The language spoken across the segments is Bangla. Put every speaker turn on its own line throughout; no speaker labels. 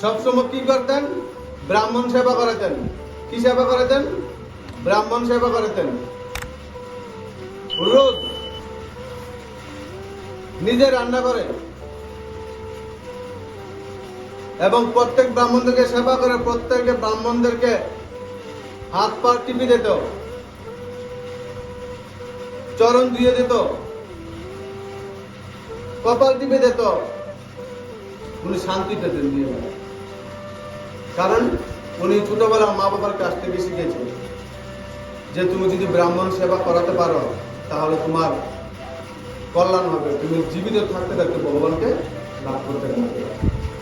সবসময় কি করতেন? ব্রাহ্মণ সেবা করেতেন। কি সেবা করেতেন? ব্রাহ্মণ সেবা করেতেন। রোজ নিজে রান্না করে এবং প্রত্যেক ব্রাহ্মণদেরকে সেবা করে, প্রত্যেকে ব্রাহ্মণদেরকে হাত পা টিপে দিত, চরণ দিয়ে দিত, কপাল টিপে দিত। উনি শান্তি পেতেন দিয়ে কারণ উনি ছোটবেলা মা বাবার কাছ থেকে শিখেছে যে তুমি যদি ব্রাহ্মণ সেবা করাতে পারো, তাহলে তোমার কল্যাণ হবে। তুমি জীবিত থাকতে থাকতে ভগবানকে লাভ করতে পারবে।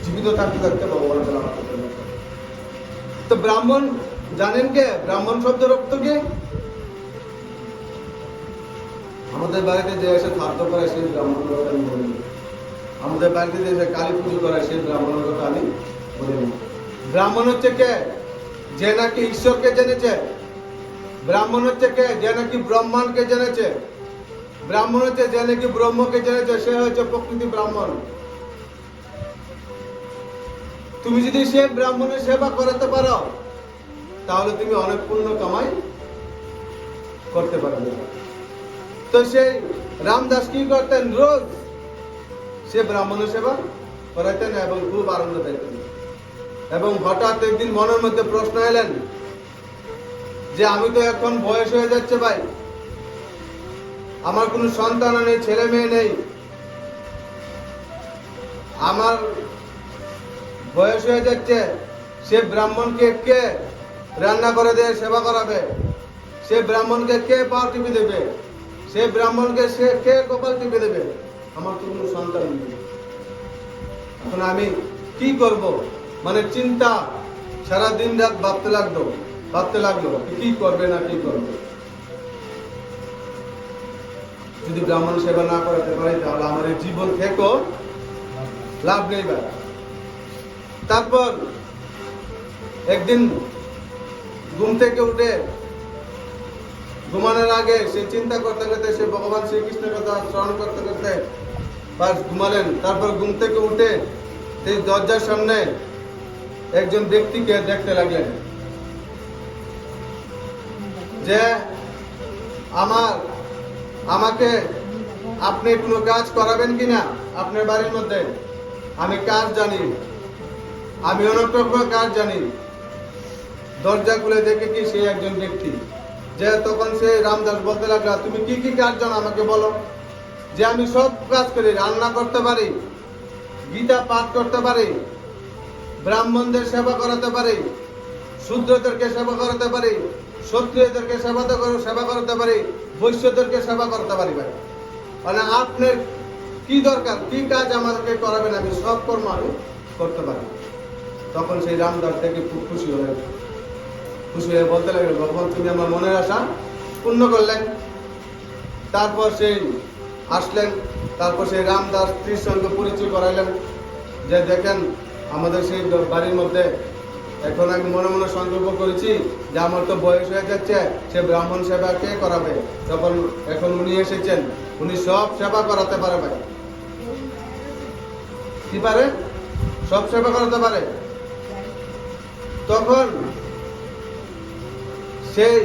জীবিত থাকতে থাকতে ভগবানকে লাভ করতে পারবে। তো ব্রাহ্মণ, জানেন কে? ব্রাহ্মণ শব্দের অর্থ কি? আমাদের বাড়িতে যে এসে খাদ্য করে সেই ব্রাহ্মণ কথা আমি বলি না। আমাদের বাড়িতে যে এসে কালী পুজো করে সেই ব্রাহ্মণের কথা আমি বলি না। ব্রাহ্মণ হচ্ছে কে? যে নাকি ঈশ্বরকে জেনেছে? ব্রাহ্মণ হচ্ছে কে? যে নাকি ব্রহ্মাণ্ডকে জেনেছে? ব্রাহ্মণ হচ্ছে যে নাকি ব্রহ্মকে জেনেছে, সে হচ্ছে প্রকৃতি ব্রাহ্মণ। তুমি যদি সে ব্রাহ্মণের সেবা করাতে পারো, তাহলে তুমি অনেক পূর্ণ কামাই করতে পারবে। তো সেই রামদাস কি করতেন? রোজ সে ব্রাহ্মণের সেবা করাতেন এবং খুব আনন্দ পেতেন। এবং হঠাৎ একদিন মনের মধ্যে প্রশ্ন এলেন, যে আমি তো এখন বয়স হয়ে যাচ্ছে ভাই। আমার কোনো সন্তান নেই, ছেলে মেয়ে নেই। আমার বয়স হয়ে যাচ্ছে, সে ব্রাহ্মণকে কে রান্না করে দিয়ে, সেবা করাবে? সে ব্রাহ্মণকে কে পা টিপে দেবে? সে ব্রাহ্মণকে সে কে কপাল টিপে দেবে? আমার তো কোনো সন্তান নেই। এখন আমি কি করব? মানে চিন্তা, সারা দিন রাত ভাবতে লাগল ভাবতে লাগল, কি করবে না কি করবে? যদি ব্রাহ্মণ সেবা না করাতে পারি, তাহলে আমার জীবন থেকেও লাভ নেই ভাই। তারপর একদিন ঘুম থেকে উঠে, ঘুমানোর আগে সে চিন্তা করতে করতে সে ভগবান শ্রীকৃষ্ণের কথা স্মরণ করতে করতে ঘুমালেন। তারপর ঘুম থেকে উঠে সেই দরজার সামনে একজন ব্যক্তিকে দেখতে লাগলেন যে আমার, আমাকে আপনি কোনো কাজ করাবেন কিনা আপনার বাড়ির মধ্যে? আমি কাজ জানি। আমি রকমের কাজ জানি। দরজা খুলে দেখে কি সে একজন ব্যক্তি? যে তখন সে রামদাস বলতে লাগল, তুমি কি কি কাজ জানো আমাকে বলো? যে আমি সব কাজ করি, রান্না করতে পারি, গীতা পাঠ করতে পারি ব্রাহ্মণদের সেবা করাতে পারি, শূদ্রদেরকে সেবা করাতে পারি ক্ষত্রিয়দেরকে সেবা সেবা করাতে পারি, বৈশ্যদেরকে সেবা করতে পারি ভাই। মানে আপনার কি দরকার, কি কাজ আমাদেরকে করাবেন আমি সব কর্ম আমি করতে পারি। তখন সেই রামদাস থেকে খুব খুশি হলেন। খুশি হয়ে বলতে লাগল ভগবান, তুমি আমার মনের আশা পূর্ণ করলেন। তারপর সেই আসলেন, তারপর সেই রামদাস স্ত্রীর সঙ্গে পরিচয় করাইলেন। যে দেখেন আমাদের সেই বাড়ির মধ্যে এখন আমি মনে মনে সংকল্প করেছি যে আমার তো বয়স হয়ে যাচ্ছে, সে ব্রাহ্মণ সেবা কে করাবে? তখন এখন উনি এসেছেন, উনি সব সেবা করাতে পারে ভাই। কি পারে? সব সেবা করাতে পারে? তখন সেই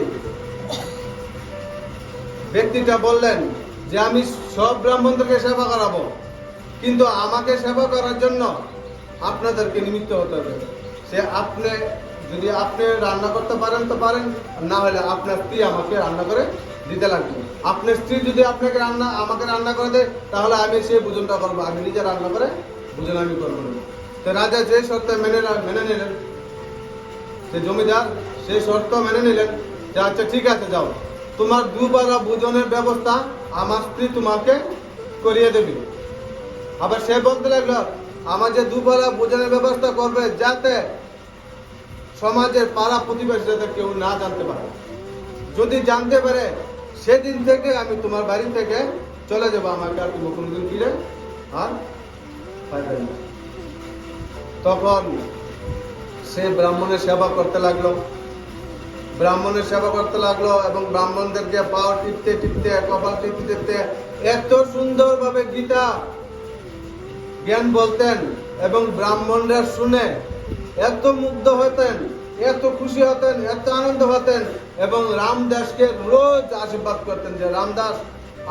ব্যক্তিটা বললেন যে আমি সব ব্রাহ্মণদেরকে সেবা করাবো, কিন্তু আমাকে সেবা করার জন্য আপনাদেরকে নিমিত্ত হতে হবে। সে আপনি, যদি আপনি রান্না করতে পারেন তো পারেন, না হলে আপনার স্ত্রী আমাকে রান্না করে দিতে লাগবে। আপনার স্ত্রী যদি আপনাকে রান্না, আমাকে রান্না করে দেয়, তাহলে আমি সেই ভোজনটা করব। আমি নিজে রান্না করে ভোজন আমি করব। না তো রাজা যে শর্তে মেনে মেনে নিলেন, সে জমিদার, সে শর্ত মেনে নিলেন যে আচ্ছা ঠিক আছে, যাও। তোমার দুবেলা ভোজনের ব্যবস্থা আমার স্ত্রী তোমাকে করিয়ে দেবে। আবার সে বলতে লাগল আমার যে দুবেলা ভোজনের ব্যবস্থা করবে যাতে সমাজের পাড়া প্রতিবেশী যাতে কেউ না জানতে পারে। যদি জানতে পারে, সেদিন থেকে আমি তোমার বাড়ি থেকে চলে যাব আমাকে আর তুমি কোনোদিন ফিরে আর তখন সে ব্রাহ্মণের সেবা করতে লাগল। ব্রাহ্মণের সেবা করতে লাগল এবং ব্রাহ্মণদেরকে পাও টিপতে টিপতে, কপাল টিপতে টিপতে এত সুন্দরভাবে গীতা জ্ঞান বলতেন এবং ব্রাহ্মণরা শুনে এত মুগ্ধ হতেন, এত খুশি হতেন, এত আনন্দ হতেন এবং রামদাসকে রোজ আশীর্বাদ করতেন যে, রামদাস,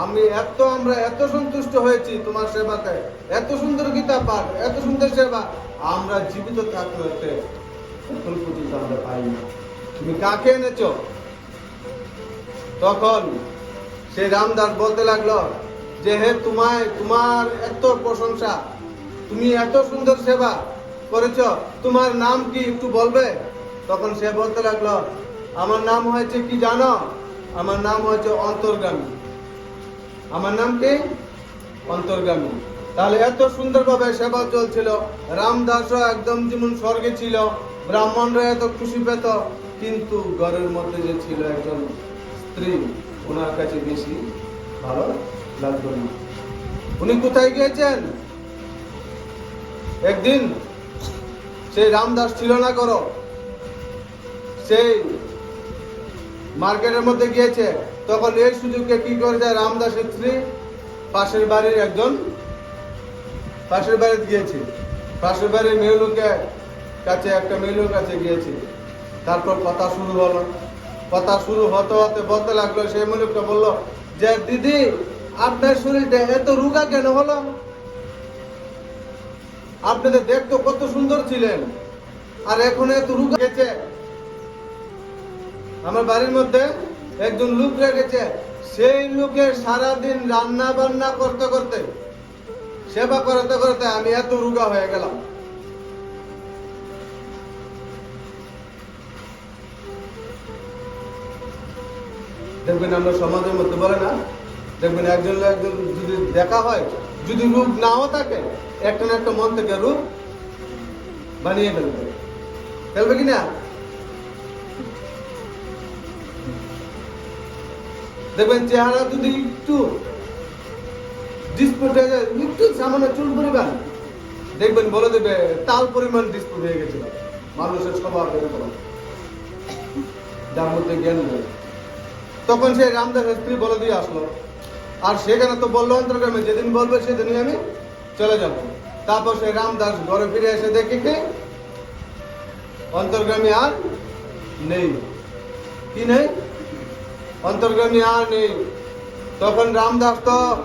আমি এত আমরা এত সন্তুষ্ট হয়েছি তোমার সেবাতে। এত সুন্দর গীতা পাঠ, এত সুন্দর সেবা। আমরা জীবিত থাকতে এখন পর্যন্ত আমরা পাই না। তুমি কাকে এনেছ? তখন সেই রামদাস বলতে লাগল যে, হে তোমায়, তোমার এত প্রশংসা তুমি এত সুন্দর সেবা করেছ, তোমার নাম কি একটু বলবে? তখন সে বলতে লাগল, আমার নাম হয়েছে কি জানো? আমার নাম হয়েছে অন্তর্গামী। আমার নাম কি? অন্তর্গামী। তাহলে এত সুন্দরভাবে সেবা চলছিল, রামদাসও একদম যেমন স্বর্গে ছিল, ব্রাহ্মণরা এত খুশি পেত, কিন্তু ঘরের মধ্যে যে ছিল একজন স্ত্রী, ওনার কাছে বেশি ভালো লাগতো না। উনি কোথায় গিয়েছেন? একদিন সেই রামদাস ছিল না করো, সেই মার্কেটের মধ্যে গিয়েছে, তখন এই সুযোগে কি করে যায় রামদাসের স্ত্রী, পাশের বাড়ির একজন, পাশের বাড়িতে গিয়েছে। পাশের বাড়ির মেয়েলুকে কাছে, একটা মেয়েলুর কাছে গিয়েছে। তারপর কথা শুরু হলো। কথা শুরু হতে হতে বলতে লাগল সেই মেয়েলুকটা বলল, যে দিদি, আপনার শরীরটা এত রুগা কেন হলো? আপনাদের দেখতে কত সুন্দর ছিলেন। আর এখন এত রুগা গেছে। আমার বাড়ির মধ্যে একজন লোক রেখেছে। সেই লোকের সারাদিন রান্না বান্না করতে করতে, সেবা করতে করতে আমি এত রুগা হয়ে গেলাম। দেখবেন আমরা সমাজের মধ্যে বলে না দেখবেন একজন একজন যদি দেখা হয়, যদি রূপ নাও থাকে, একটা না একটা মন থেকে রূপ বানিয়ে ফেলবে। ফেলবে কি না? দেখবেন চেহারা যদি একটু ডিসপুট হয়ে যায়, একটু সামান্য চুল পরিমাণ, দেখবেন বলে দেবে, তাল পরিমাণ ডিসপুট হয়ে গেছিল মানুষের স্বভাব এরকম। যার মধ্যে জ্ঞান তখন সেই রামদাসের স্ত্রী বলে দিয়ে আসলো আর সেখানে তো বলল অন্তর্গ্রামে, যেদিন বলবে সেদিনই আমি চলে যাব। তারপর সেই রামদাস ঘরে ফিরে এসে দেখি কি? অন্তর্গ্রামী আর নেই। কি নেই? অন্তর্গামী আর নেই। তখন রামদাস তো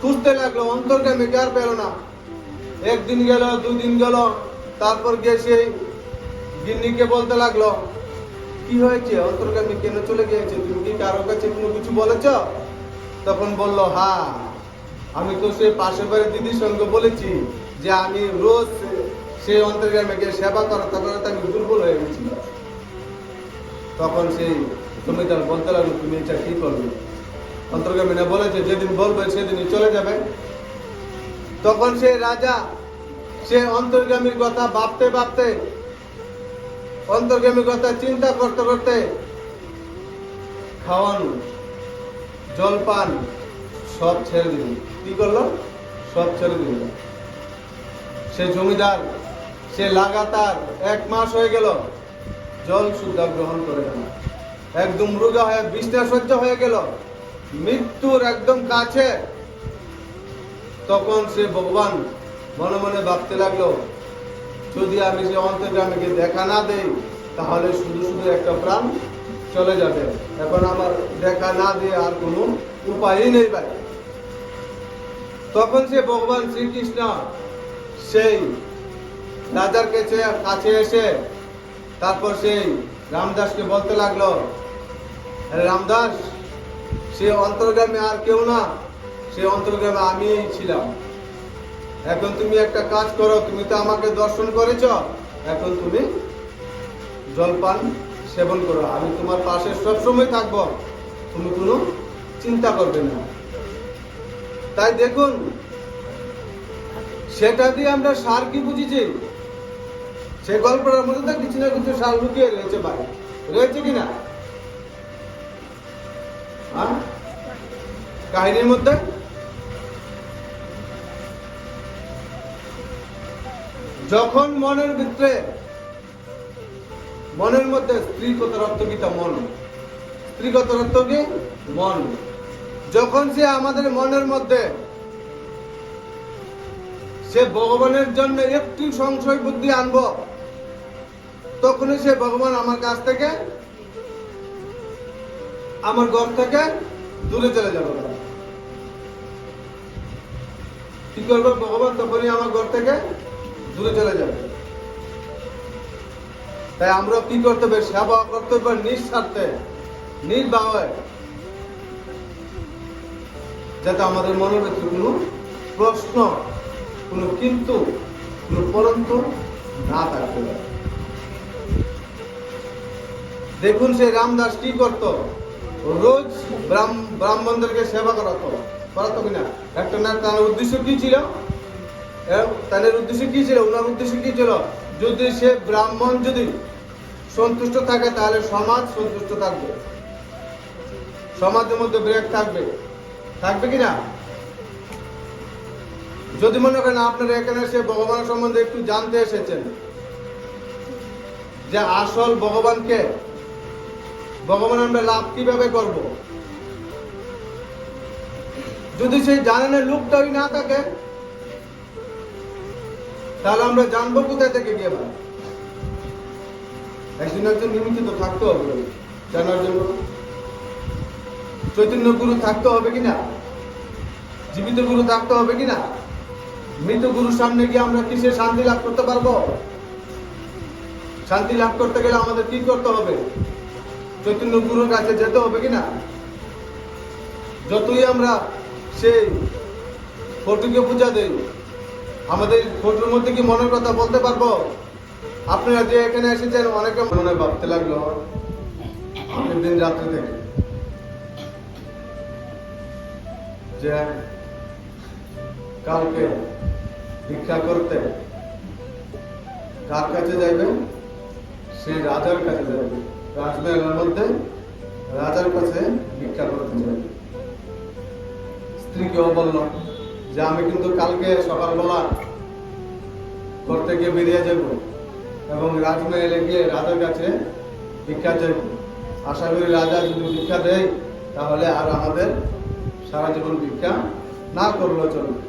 খুঁজতে লাগল অন্তর্গামী আর পেল না? একদিন গেল, দুদিন গেল, তারপর গিয়ে সেই গিন্নিকে বলতে লাগল কি হয়েছে? অন্তর্গামী কেন চলে গিয়েছে? তুমি কি কারও কাছে কোনো কিছু বলেছ? তখন বলল হ্যাঁ আমি তো সেই পাশের বাড়ির দিদির সঙ্গে বলেছি যে আমি রোজ সেই অন্তর্গামী গিয়ে সেবা করাতে করাতে আমি দুর্বল হয়ে গেছি। তখন সেই জমিদার বলতে লাগল তুমি এটা কি করবে? অন্তর্গামীরা বলেছে, যেদিন বলবে সেদিনই চলে যাবে। তখন সে রাজা, সে অন্তর্গামীর কথা ভাবতে ভাবতে অন্তর্গামীর কথা চিন্তা করতে করতে খাওয়ানো, জলপান, সব ছেড়ে দিল। কি করল? সব ছেড়ে দিল। সে জমিদার, সে লাগাতার এক মাস হয়ে গেল, জল সুদ্ধা গ্রহণ করে না। একদম রোগা হয়ে বিছনা সহ্য হয়ে গেল। মৃত্যুর একদম কাছে। তখন সে ভগবান মনে মনে ভাবতে লাগল যদি আমি সে অন্তর্গ্রামীকে দেখা না দেই, তাহলে শুধু শুধু একটা প্রাণ চলে যাবে। এখন আমার দেখা না দিয়ে আর কোনো উপায়ই নেই ভাই। তখন সে ভগবান শ্রীকৃষ্ণ সেই রাজার কাছে কাছে এসে তারপর সেই রামদাসকে বলতে লাগল, "আরে রামদাস, সে অন্তর্গ্রামে আর কেউ না, সে অন্তর্গ্রামে আমিই ছিলাম। এখন তুমি একটা কাজ করো, তুমি তো আমাকে দর্শন করেছ। এখন তুমি জলপান সেবন করো। আমি তোমার পাশে সবসময় থাকব। তুমি কোনো চিন্তা করবে না। তাই দেখুন, সেটা দিয়ে আমরা সার কি বুঝেছি? সে গল্পটার মধ্যে তো কিছু না কিছু সার লুকিয়ে রয়েছে ভাই। রয়েছে কিনা? কাহিনীর মধ্যে? যখন মনের ভিতরে, মনের মধ্যে স্ত্রীগত রক্ত মন? স্ত্রীগত রক্ত কি? মন। যখন সে আমাদের মনের মধ্যে, সে ভগবানের জন্য একটু সংশয় বুদ্ধি আনব, তখনই সে ভগবান আমার কাছ থেকে, আমার ঘর থেকে দূরে চলে যাবে। কি করব ভগবান? তখনই আমার ঘর থেকে দূরে চলে যাবে। তাই আমরা কি করতে হবে সেবা করতে হবে নিঃস্বার্থে নির্বাহে যাতে আমাদের মনের ভেতরে কোনো প্রশ্ন, কোনো কিন্তু, কোনো পরন্তু না থাকতে পারে দেখুন সেই রামদাস কি করত? রোজ ব্রাহ্ম- ব্রাহ্মণদেরকে সেবা করাতো। করাতো কিনা? একটা না তার উদ্দেশ্য কি ছিল? তাদের উদ্দেশ্য কি ছিল? ওনার উদ্দেশ্য কি ছিল? যদি সে ব্রাহ্মণ যদি সন্তুষ্ট থাকে, তাহলে সমাজ সন্তুষ্ট থাকবে। সমাজের মধ্যে ব্রেক থাকবে। থাকবে কি না? যদি মনে করেন আপনারা এখানে সে ভগবান সম্বন্ধে একটু জানতে এসেছেন যে আসল ভগবানকে ভগবান আমরা লাভ কীভাবে করব? যদি সেই জানানোর লোকটাই না থাকে তাহলে আমরা জানব কোথায় থেকে গিয়ে একজন একজন নিমিত্ত থাকতে হবে জানার জন্য। চৈতন্য গুরু থাকতে হবে কিনা? জীবিত গুরু থাকতে হবে কিনা? মৃত গুরুর সামনে গিয়ে আমরা কিসে শান্তি লাভ করতে পারব? শান্তি লাভ করতে গেলে আমাদের কি করতে হবে? চৈতন্য গুরুর কাছে যেতে হবে কিনা? যতই আমরা সেই ফটোকে পূজা দেই আমাদের ফটোর মধ্যে কি মনের কথা বলতে পারব? আপনারা যে এখানে এসেছেন, অনেকে মনে ভাবতে লাগল দিন রাত্রে থেকে যে কালকে ভিক্ষা করতে কার কাছে যাইবে? সেই রাজার কাছে যাবে রাজমহলের মধ্যে রাজার কাছে ভিক্ষা করতে যাবে স্ত্রীকেও বলল যে আমি কিন্তু কালকে সকালবেলা ঘর থেকে বেরিয়ে যাব এবং রাজমহলে গিয়ে রাজার কাছে ভিক্ষা চাইব। আশা করি রাজা যদি ভিক্ষা দেয়, তাহলে আর আমাদের সারা জীবন ভিক্ষা না করলেও চলবে।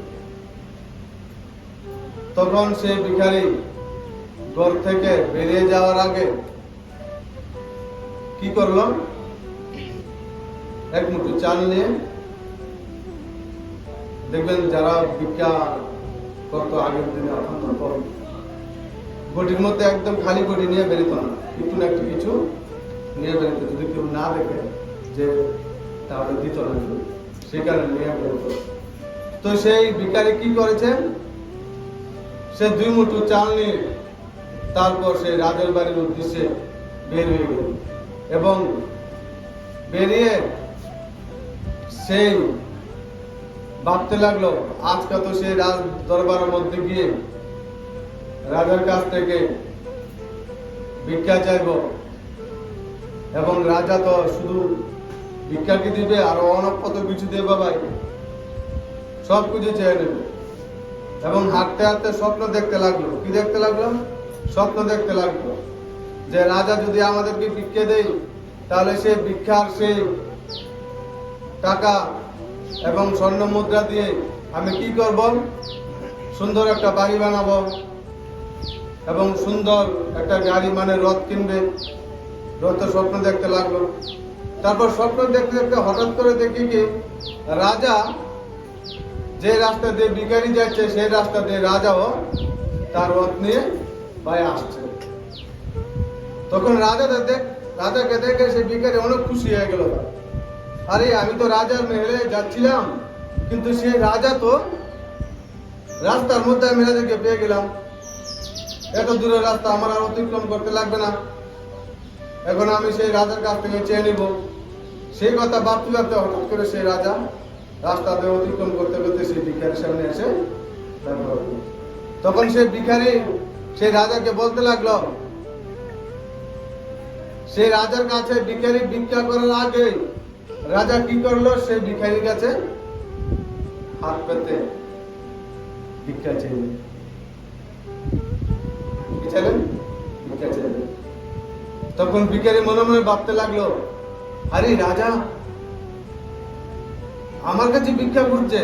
তখন সে ভিখারি ঘর থেকে বেরিয়ে যাওয়ার আগে কি করল? এক মুঠো চাল নিয়ে দেখবেন যারা ভিক্ষা করতো আগের দিনে অত্যন্ত কম বটির মধ্যে একদম খালি বটি নিয়ে বেরোত না। একটু না একটু কিছু নিয়ে বেরোতো। যদি কেউ না দেখে যে তাহলে দিত না সেই কারণে নিয়ে বেরোতো। তো সেই ভিখারি কি করেছে সে দুই মুঠো চাল নিয়ে তারপর সেই রাজের বাড়ির উদ্দেশ্যে বের হয়ে গেল। এবং বেরিয়ে সেই ভাবতে লাগল, আজকে তো সেই রাজ দরবারের মধ্যে গিয়ে রাজার কাছ থেকে ভিক্ষা চাইব। এবং রাজা তো শুধু ভিক্ষা কি দিবে, আর অনেক কত কিছু দেবে ভাই? সব কিছু চেয়ে নেবে। এবং হাঁটতে হাঁটতে স্বপ্ন দেখতে লাগল। কি দেখতে লাগল? স্বপ্ন দেখতে লাগল যে রাজা যদি আমাদেরকে ভিক্ষে দেয়, তাহলে সে ভিক্ষার সেই টাকা এবং স্বর্ণ মুদ্রা দিয়ে আমি কি করব? সুন্দর একটা বাড়ি বানাবো এবং সুন্দর একটা গাড়ি মানে রথ কিনবে। রথের স্বপ্ন দেখতে লাগল। তারপর স্বপ্ন দেখতে দেখতে হঠাৎ করে দেখি কি, রাজা যে রাস্তা দিয়ে ভিখারি যাচ্ছে, সেই রাস্তা দিয়ে রাজাও তার রথ নিয়ে ভাই আসছে। তখন রাজা দেখ, রাজাকে দেখে সে ভিখারি অনেক খুশি হয়ে গেল। আরে, আমি তো রাজার মেহলে যাচ্ছিলাম, কিন্তু সেই রাজা তো রাস্তার মধ্যে আমি রাজাকে পেয়ে গেলাম। এত দূরের রাস্তা আমার আর অতিক্রম করতে লাগবে না। এখন আমি সেই রাজার কাছ থেকে চেয়ে নিব। সেই কথা ভাবতে ভাবতে হঠাৎ করে সেই রাজা রাস্তাতে অতিক্রম করতে করতে সেই ভিখারির সামনে এসে। তখন সেই ভিখারি সেই রাজাকে বলতে লাগল, সেই রাজার কাছে ভিখারি ভিক্ষা করার আগে রাজা কি করল? সে ভিখারির কাছে হাত পেতে ভিক্ষা চাইলেন? ভিক্ষা তখন ভিখারি মনে মনে ভাবতে লাগল, আরে রাজা, আমার কাছে ভিক্ষা করছে।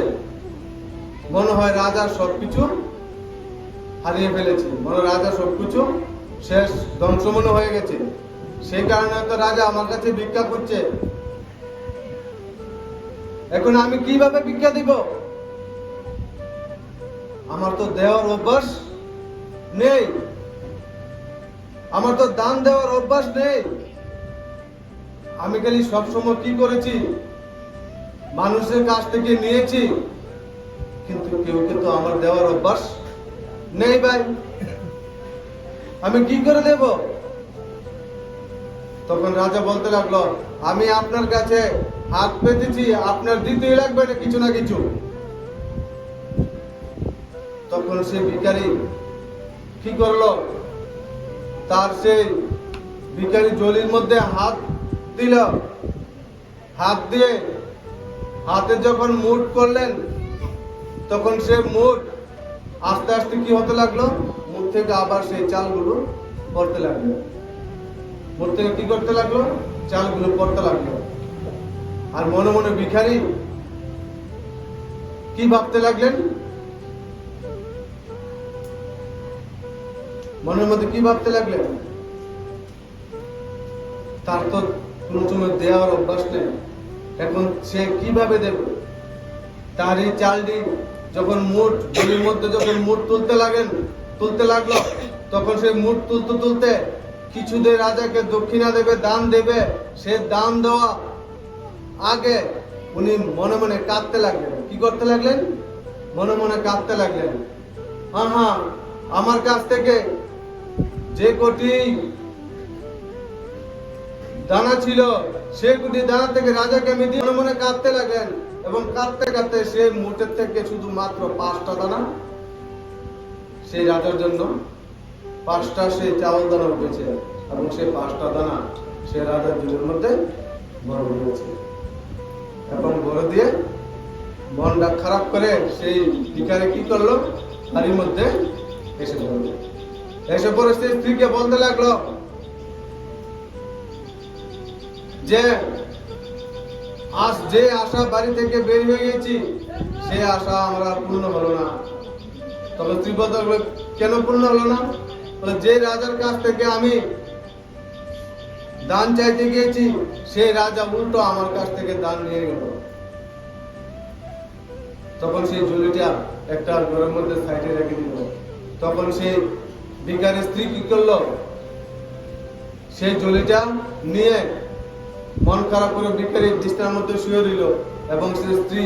মনে হয় রাজার সবকিছু হারিয়ে ফেলেছে। মনে রাজা সবকিছু শেষ ধ্বংসমন হয়ে গেছে। সেই কারণে তো রাজা আমার কাছে ভিক্ষা করছে। এখন আমি কীভাবে ভিক্ষা দিব? আমার তো দেওয়ার অভ্যাস নেই। আমার তো দান দেওয়ার অভ্যাস নেই। আমি খালি সবসময় কি করেছি? মানুষের কাছ থেকে নিয়েছি। কিন্তু কেউ কিন্তু আমার দেওয়ার অভ্যাস নেই ভাই। আমি কি করে দেব? তখন রাজা বলতে লাগল, আমি আপনার কাছে হাত পেতেছি, আপনার দিতেই লাগবে না কিছু না কিছু। তখন সে ভিখারি কি করল? তার সেই ভিখারি জলির মধ্যে হাত দিল। হাত দিয়ে হাতে যখন মুঠ করলেন, তখন সে মুঠ আস্তে আস্তে কি হতে লাগল? মুখ থেকে আবার সেই চালগুলো পড়তে লাগল। মুখ থেকে কি করতে লাগল? চালগুলো পড়তে লাগল। আর মনে মনে ভিখারি, কি ভাবতে লাগলেন? মনের মধ্যে কি ভাবতে লাগলেন? তার তো সময় দেওয়ার অভ্যাস নেই। এখন সে কীভাবে দেবে? তার এই চালটি যখন মুঠ, গলির মধ্যে যখন মুঠ তুলতে লাগেন, তুলতে লাগল, তখন সে মুঠ তুলতে তুলতে কিছুদের রাজাকে দক্ষিণা দেবে, দান দেবে। সে দান দেওয়া আগে উনি মনে মনে কাঁদতে লাগলেন। কি করতে লাগলেন? মনে মনে কাঁদতে লাগলেন। হ্যাঁ হ্যাঁ আমার কাছ থেকে যে কোটি দানা ছিল, সে কোটি দানা থেকে রাজাকে আমি মনে মনে কাঁদতে লাগলেন এবং কাঁদতে কাঁদতে সে মুঠের থেকে শুধু মাত্র পাঁচটা দানা সেই রাজার জন্য, পাঁচটা সে চাউল দানা উঠেছে এবং সে পাঁচটা দানা সে রাজার জীবনের মধ্যে বড় হয়েছে। এবং বড় দিয়ে মনটা খারাপ করে সেই ভিখারি কি করল? বাড়ির মধ্যে এসে পড়ল। এসে পরে সেই স্ত্রীকে বলতে লাগল, যে, আজ যে আশা বাড়ি থেকে বের হয়ে গেছি সে আশা আমার আর পূর্ণ হলো না। তবে স্ত্রী বলতে কেন পূর্ণ হলো না? যে রাজার কাছ থেকে আমি দান চাইতে গিয়েছি, সেই রাজা উল্টো আমার কাছ থেকে দান নিয়ে গেল। তখন সেই ঝুলিটা একটা ঘরের মধ্যে সাইডে রেখে দিল। তখন সেই ভিকারের স্ত্রী কি করল? সেই ঝুলিটা নিয়ে মন খারাপ করে ভিকারি বিছনার মধ্যে শুয়ে রইল এবং সে স্ত্রী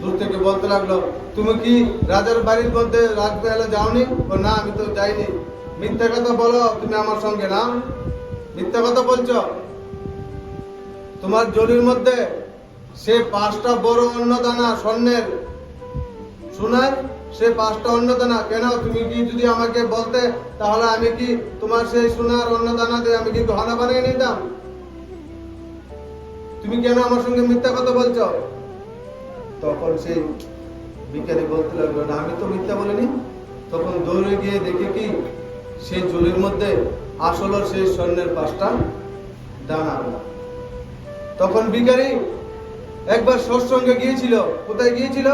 দূর থেকে বলতে লাগল, তুমি কি রাজার বাড়ির মধ্যে রাত বেলা যাওনি? না, আমি তো যাইনি। মিথ্যা কথা বলো, তুমি আমার সঙ্গে না মিথ্যা কথা বলছ? তোমার জরির মধ্যে সে পাঁচটা বড় অন্নদানা স্বর্ণের। সোনার, সে পাঁচটা অন্নদানা। কেন তুমি কি যদি আমাকে বলতে, তাহলে আমি কি তোমার সেই সোনার অন্নদানা দিয়ে আমি কি গহনা বানিয়ে নিতাম? তুমি কেন আমার সঙ্গে মিথ্যা কথা বলছ? তখন সেই বিজ্ঞানী বলতে লাগল, না, আমি তো মিথ্যা বলিনি। তখন দৌড়ে গিয়ে দেখে কি, সেই জুলির মধ্যে আসল সেই স্বর্ণের পাঁচটা দানা তখন বিজ্ঞানী একবার সৎসঙ্গে গিয়েছিল। কোথায় গিয়েছিল?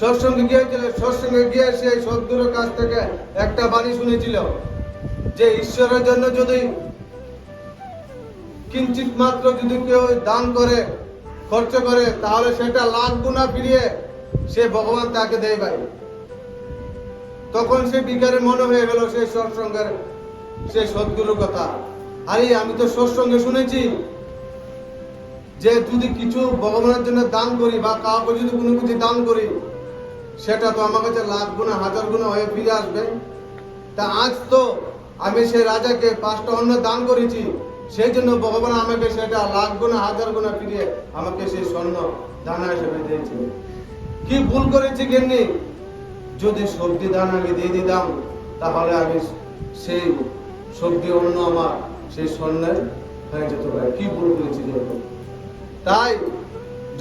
সৎসঙ্গে গিয়েছিল, সৎসঙ্গে গিয়ে সেই সদ্গুরুর কাছ থেকে একটা বাণী শুনেছিল যে ঈশ্বরের জন্য যদি কিঞ্চিত মাত্র যদি কেউ দান করে, খরচ করে, তাহলে সেটা লাখ গুণা ফিরিয়ে সে ভগবান তাকে দেয় ভাই। তখন সে বিকারে মনে হয়ে গেল সেই সৎসঙ্গের সেই সদ্গুরুর কথা। আরে, আমি তো সৎসঙ্গে শুনেছি যে যদি কিছু ভগবানের জন্য দান করি বা কাউকে যদি কোনো কিছু দান করি, সেটা তো আমার কাছে লাখ গুণা, হাজার গুণা হয়ে ফিরে আসবে। তা আজ তো আমি সে রাজাকে পাঁচটা অন্ন দান করেছি, সেই জন্য ভগবান আমাকে সেটা লাখ গুণা, হাজার গুণা ফিরিয়ে আমাকে সেই স্বর্ণ দানা হিসেবে দিয়েছে। কি ভুল করেছি কেননি যদি সবজি দান আমি দিয়ে দিতাম, তাহলে আমি সেই সবজি অন্য আমার সেই স্বর্ণের হয়ে যেতে পারে। কি ভুল করেছি তাই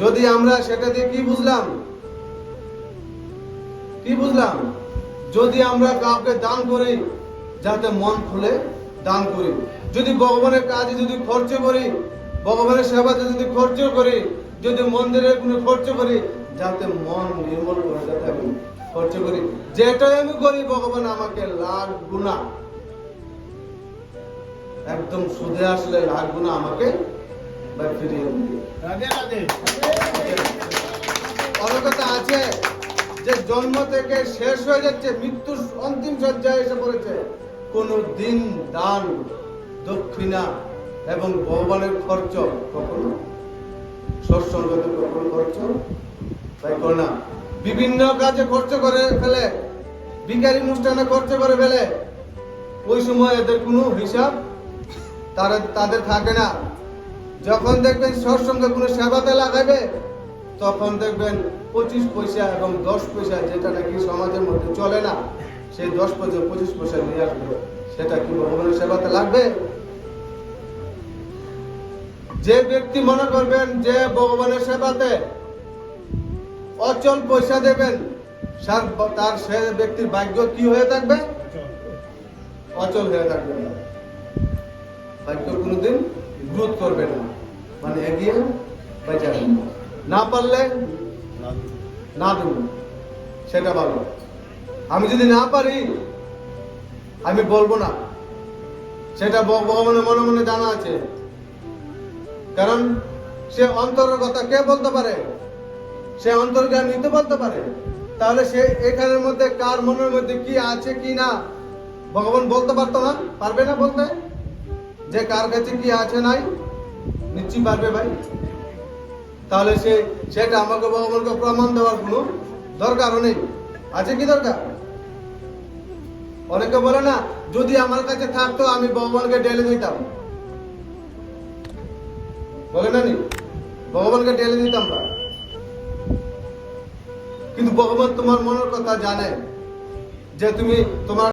যদি আমরা সেটা দিয়ে কি বুঝলাম? কি বুঝলাম? যদি আমরা কাউকে দান করি, যাতে মন খুলে দান করি। যদি ভগবানের কাজে যদি খরচ করি, ভগবানের সেবাতে যদি খরচ করি, যদি মন্দিরে কোনো খরচ করি, যাতে মন নির্মল করে যাতে আমি খরচ করি। যেটাই আমি করি, ভগবান আমাকে লাখ গুণা একদম সুদে আসলে লাখ না আমাকে ফিরিয়ে
রাধে
আছে যে জন্ম থেকে শেষ হয়ে যাচ্ছে মৃত্যুর অন্তিম সজ্জায় এসে পড়েছে। কোন দিন দান দক্ষিণা এবং ভগবানের খরচ কখনো সৎসঙ্গতে কখনো খরচ তাই করে না। বিভিন্ন কাজে খরচ করে ফেলে বিকারি অনুষ্ঠানে খরচ করে ফেলে। ওই সময় এদের কোনো হিসাব তারা তাদের থাকে না। যখন দেখবেন সৎসঙ্গে কোনো সেবাতে লাগাবে তখন দেখবেন পঁচিশ পয়সা এবং দশ পয়সা যেটা নাকি সমাজের মধ্যে চলে না, সেই দশ পয়সা, পঁচিশ পয়সা নিয়ে আসবে। সেটা কি ভগবানের সেবাতে লাগবে? যে ব্যক্তি মনে করবেন যে ভগবানের সেবাতে অচল পয়সা দেবেন, তার সে ব্যক্তির ভাগ্য কি হয়ে থাকবে? অচল হয়ে থাকবে। ভাগ্য কোনোদিন গ্রোথ করবে না। মানে এগিয়ে বেঁচে যাবে। না পারলে না দেব। সেটা ভালো। আমি যদি না পারি, আমি বলব না। সেটা ভগবানের মনে মনে জানা আছে। কারণ সে অন্তরের কথা কে বলতে পারে? সে অন্তর্জ্ঞান নিতে বলতে পারে। তাহলে সে এখানের মধ্যে কার মনের মধ্যে কি আছে কি না, ভগবান বলতে পারতো না? পারবে না বলতে? যে কার কাছে কি আছে নাই নিশ্চয়ই পারবে ভাই। তাহলে সে, সেটা আমাকে ভগবানকে প্রমাণ দেওয়ার কোনো দরকারও নেই। আছে কি দরকার? অনেকে বলে না, যদি আমার কাছে থাকতো, আমি ভগবানকে ডেলে দিতাম। বলে না নি? ভগবানকে ডেলে দিতাম না কিন্তু ভগবান তোমার মনের কথা জানে যে তুমি তোমার